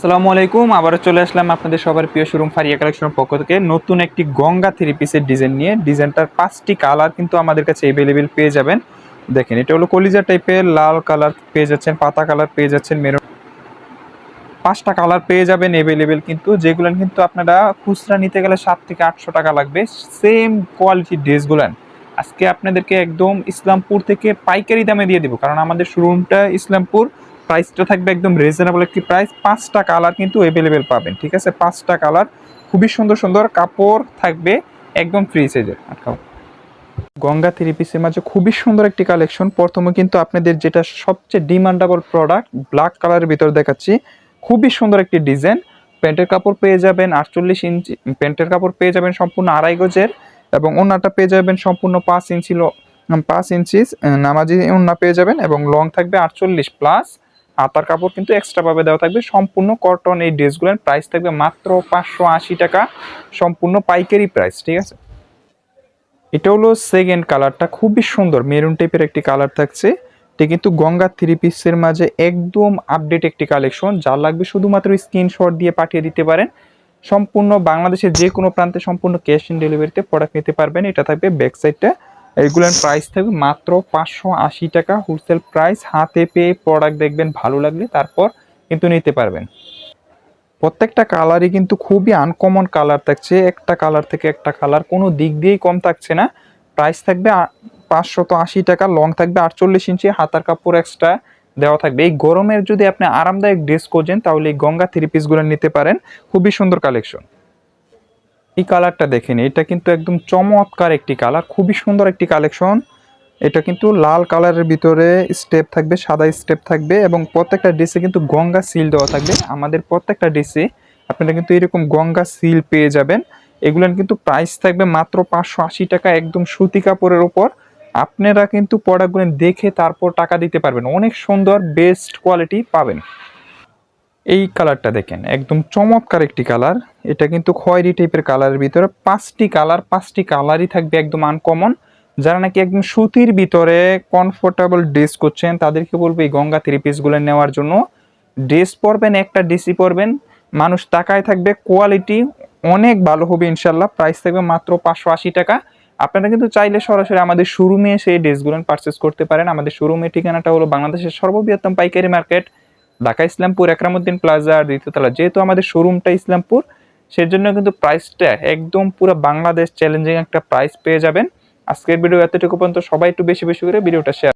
আসসালামু আলাইকুম, আবারও চলে আসলাম আপনাদের সবার প্রিয় শোরুম ফারিয়া কালেকশনের পক্ষ থেকে। নতুন একটি গঙ্গা থ্রি পিসের ডিজাইন নিয়ে। ডিজাইনটার পাঁচটি কালার কিন্তু আমাদের কাছে অ্যাভেলেবেল পেয়ে যাবেন। দেখেন, এটা হলো কলিজা টাইপের লাল কালার পেয়ে যাচ্ছেন, পাতা কালার পেয়ে যাচ্ছেন মেরুন পাঁচটা কালার পেয়ে যাবেন অ্যাভেলেবেল কিন্তু, যেগুলো কিন্তু আপনারা খুচরা নিতে গেলে সাত থেকে আটশো টাকা লাগবে। সেম কোয়ালিটির ড্রেসগুলান আজকে আপনাদেরকে একদম ইসলামপুর থেকে পাইকারি দামে দিয়ে দেবো, কারণ আমাদের শোরুমটা ইসলামপুর। প্রাইসটা থাকবে একদম রিজনেবল একটি প্রাইস পাঁচটা কালার কিন্তু অ্যাভেলেবেল পাবেন, ঠিক আছে? পাঁচটা কালার খুবই সুন্দর সুন্দর কাপড় থাকবে একদম ফ্রি সাইজের আটকাও। গঙ্গা থ্রি পিসের মাঝে খুবই সুন্দর একটি কালেকশন প্রথমে কিন্তু আপনাদের যেটা সবচেয়ে ডিমান্ডেবল প্রোডাক্ট ব্ল্যাক কালারের ভিতর দেখাচ্ছি, খুবই সুন্দর একটি ডিজাইন প্যান্টের কাপড় পেয়ে যাবেন আটচল্লিশ ইঞ্চি, প্যান্টের কাপড় পেয়ে যাবেন সম্পূর্ণ আড়াই গজের এবং ওনাটা পেয়ে যাবেন সম্পূর্ণ পাঁচ ইঞ্চি পাঁচ ইঞ্চি, নামাজি ওনা পেয়ে যাবেন এবং লং থাকবে আটচল্লিশ প্লাস হাতার কাপড় কিন্তু এক্সট্রা ভাবে দেওয়া থাকবে। সম্পূর্ণ কটন এই ড্রেসগুলোর প্রাইস থাকবে মাত্র পাঁচশো আশি টাকা। সম্পূর্ণ পাইকারি প্রাইস ঠিক আছে? এটা হলো সেকেন্ড কালারটা খুবই সুন্দর মেরুন টাইপের একটি কালার থাকছে। এটা কিন্তু গঙ্গা থ্রি পিসের মাঝে একদম আপডেট একটি কালেকশন যা লাগবে শুধুমাত্র স্ক্রিনশট দিয়ে পাঠিয়ে দিতে পারেন। সম্পূর্ণ বাংলাদেশের যে কোনো প্রান্তে সম্পূর্ণ ক্যাশ অন ডেলিভারিতে প্রোডাক্ট নিতে পারবেন। এটা থাকবে ব্যাক সাইডটা এগুলোর প্রাইস থাকবে মাত্র পাঁচশো আশি টাকা। হোলসেল প্রাইস হাতে পেয়ে প্রোডাক্ট দেখবেন, ভালো লাগলে তারপর কিন্তু নিতে পারবেন। প্রত্যেকটা কালারই কিন্তু খুবই আনকমন কালার থাকছে। একটা কালার থেকে একটা কালার কোনো দিক দিয়েই কম থাকছে না। প্রাইস থাকবে পাঁচশত আশি টাকা লং থাকবে আটচল্লিশ ইঞ্চি, হাতার কাপড় এক্সট্রা দেওয়া থাকবে। এই গরমের যদি আপনি আরামদায়ক ড্রেস খোঁজেন, তাহলে এই গঙ্গা থ্রি পিসগুলো নিতে পারেন। খুবই সুন্দর কালেকশন এই কালারটা দেখেন, এটা কিন্তু একদম চমৎকার একটি কালার খুবই সুন্দর একটি কালেকশন এটা কিন্তু লাল কালারের ভিতরে স্টেপ থাকবে, সাদা স্টেপ থাকবে এবং প্রত্যেকটা ড্রেসে কিন্তু গঙ্গা সিল দেওয়া থাকবে। আমাদের প্রত্যেকটা ড্রেসে আপনারা কিন্তু এরকম গঙ্গা সিল পেয়ে যাবেন। এগুলোর কিন্তু প্রাইস থাকবে মাত্র পাঁচশো আশি টাকা একদম সুতি কাপড়ের ওপর আপনারা কিন্তু প্রোডাক্টগুলো দেখে তারপর টাকা দিতে পারবেন। অনেক সুন্দর বেস্ট কোয়ালিটি পাবেন। এই কালারটা দেখেন, একদম চমৎকার একটি কালার এটা কিন্তু খয়েরি টাইপের কালারের ভিতরে পাঁচটি কালার পাঁচটি কালারই থাকবে একদম আনকমন যারা নাকি একদম সুতির ভিতরে কমফোর্টেবল ড্রেস করছেন, তাদেরকে বলব এই গঙ্গা থ্রি পিসগুলো নেওয়ার জন্য। ড্রেস পরবেন, একটা ড্রেসই পরবেন। মানুষ তাকায় থাকবে কোয়ালিটি অনেক ভালো হবে ইনশাল্লাহ প্রাইস থাকবে মাত্র পাঁচশো আশি টাকা। আপনারা কিন্তু চাইলে সরাসরি আমাদের শোরুমে এসে এই ড্রেসগুলো পারচেস করতে পারেন। আমাদের শোরুমের ঠিকানাটা হলো বাংলাদেশের সর্ববৃহত্তম পাইকারি মার্কেট ঢাকা ইসলামপুর, একরামুদ্দিন প্লাজা আর দ্বিতীয়তলা যেহেতু আমাদের শোরুমটা ইসলামপুর সেই জন্য কিন্তু প্রাইসটা একদম পুরো বাংলাদেশ চ্যালেঞ্জিং একটা প্রাইস পেয়ে যাবেন। আজকের ভিডিও এতটুকু পর্যন্ত সবাই একটু বেশি বেশি করে ভিডিওটা শেয়ার